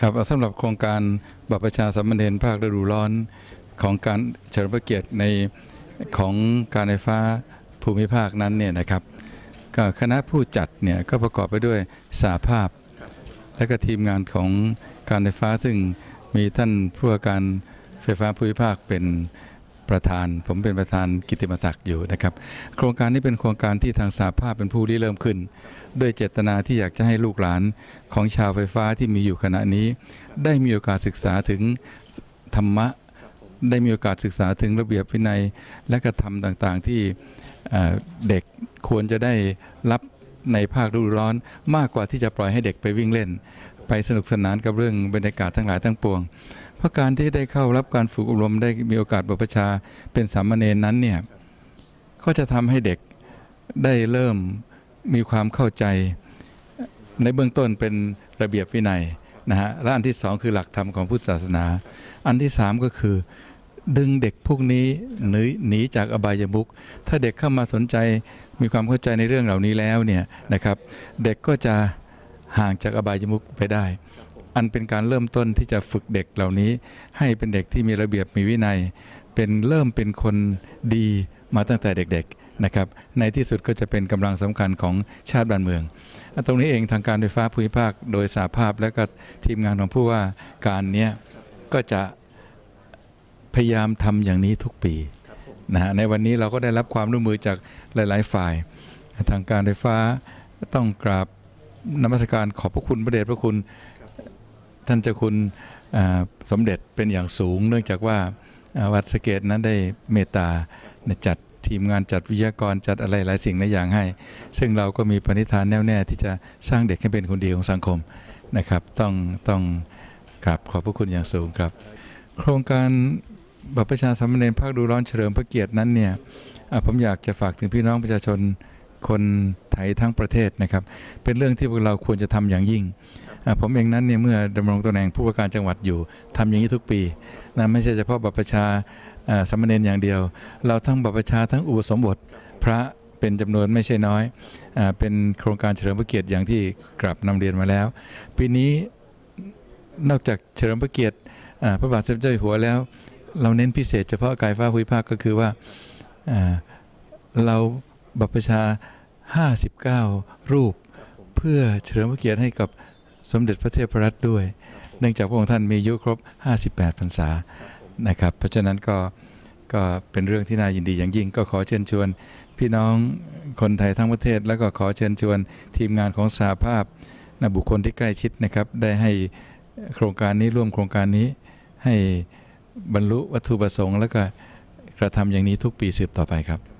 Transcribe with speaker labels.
Speaker 1: ครับสำหรับโครงการบัพประชาสัมพันธ์ภาคฤดูร้อนของการเฉลิมพระเกียรติในของการไฟฟ้าภูมิภาคนั้นเนี่ยนะครับก็คณะผู้จัดเนี่ยก็ประกอบไปด้วยสาภาพ และก็ทีมงานของการไฟฟ้าซึ่งมีท่านผู้ว่าการไฟฟ้าภูมิภาคเป็น ประธาน ผมเป็นประธานกิตติมศักดิ์อยู่นะครับ โครงการนี้เป็นโครงการที่ทางสาภาพเป็นผู้ริเริ่มขึ้น ด้วยเจตนาที่อยากจะให้ลูกหลานของชาวไฟฟ้าที่มีอยู่ขณะนี้ ได้มีโอกาสศึกษาถึงธรรมะ ได้มีโอกาสศึกษาถึงระเบียบวินัย และกระทำต่างๆที่เด็กควรจะได้รับในภาคฤดูร้อนมากกว่าที่จะปล่อยให้เด็กไปวิ่งเล่น ไปสนุกสนานกับเรื่องบรรยากาศทั้งหลายทั้งปวง เพราะการที่ได้เข้ารับการฝึกอบรมได้มีโอกาสบรพชาเป็นสามเณรนั้นเนี่ยก็จะทำให้เด็กได้เริ่มมีความเข้าใจ ในเบื้องต้นเป็นระเบียบวินัยนะฮะและอันที่สองคือหลักธรรมของพุทธศาสนา อันที่สามก็คือดึงเด็กพวกนี้หนีหนีจากอบายมุขถ้าเด็กเข้ามาสนใจมีความเข้าใจในเรื่องเหล่านี้แล้วเนี่ยนะครับ เด็กก็จะห่างจากอบายมุขไปได้ อันเป็นการเริ่มต้นที่จะฝึกเด็กเหล่านี้ ให้เป็นเด็กที่มีระเบียบมีวินัย เป็นเริ่มเป็นคนดีมาตั้งแต่เด็กๆนะครับ ในที่สุดก็จะเป็นกำลังสำคัญของชาติบ้านเมือง ตรงนี้เองทางการไฟฟ้าภูมิภาคโดยสาภาพและก็ทีมงานของผู้ว่าการเนี้ยก็จะพยายามทำอย่างนี้ทุกปีนะฮะในวันนี้เราก็ได้รับความร่วมมือจากหลาย ๆ ฝ่าย ทางการไฟฟ้าต้องกราบนมัสการขอบพระคุณพระเดชพระคุณ ท่านเจ้าคุณสมเด็จเป็นอย่างสูง เนื่องจากว่าวัดสเกตนั้นได้เมตตาจัดทีมงานจัดวิทยากรจัดอะไรหลายสิ่งหลายอย่างให้ ซึ่งเราก็มีปณิธานแน่วแน่ที่จะสร้างเด็กให้เป็นคนดีของสังคมนะครับ ต้องต้องกราบขอบพระคุณอย่างสูงครับ โครงการบัตรประชาสัมพันธ์ภาคดูร้อนเฉลิมพระเกียรตินั้นเนี่ยผมอยากจะฝากถึงพี่น้องประชาชน คนไทยทั้งประเทศนะครับ เป็นเรื่องที่พวกเราควรจะทำอย่างยิ่ง ผมเองนั้นเนี่ยเมื่อดำรงตำแหน่งผู้ว่าการจังหวัดอยู่ทำอย่างนี้ทุกปีนะไม่ใช่เฉพาะบัตรประชาสามเณรอย่างเดียว เราทั้งบัตรประชาทั้งอุปสมบทพระเป็นจำนวนไม่ใช่น้อยอเป็นโครงการเฉลิมพระเกียรติอย่างที่กลับนำเรียนมาแล้ว ปีนี้นอกจากเฉลิมพระเกียรติพระบาทสมเด็จเจ้าอยู่หัวแล้ว เราเน้นพิเศษเฉพาะกายฟ้าภูมิภาคก็คือว่าเรา บัพประชา 59 รูป เพื่อเฉลิมพระเกียรติให้กับสมเด็จพระเทพรัตน์ด้วย เนื่องจากพระองค์ท่านมีอายุครบ 58 พรรษานะครับ เพราะฉะนั้นก็ก็เป็นเรื่องที่น่ายินดีอย่างยิ่งก็ขอเชิญชวน พี่น้องคนไทยทั้งประเทศ แล้วก็ขอเชิญชวนทีมงานของสาภาพนะบุคคลที่ใกล้ชิดนะครับได้ให้โครงการนี้ร่วมโครงการนี้ให้บรรลุวัตถุประสงค์ แล้วก็กระทำอย่างนี้ทุกปีสืบต่อไปครับ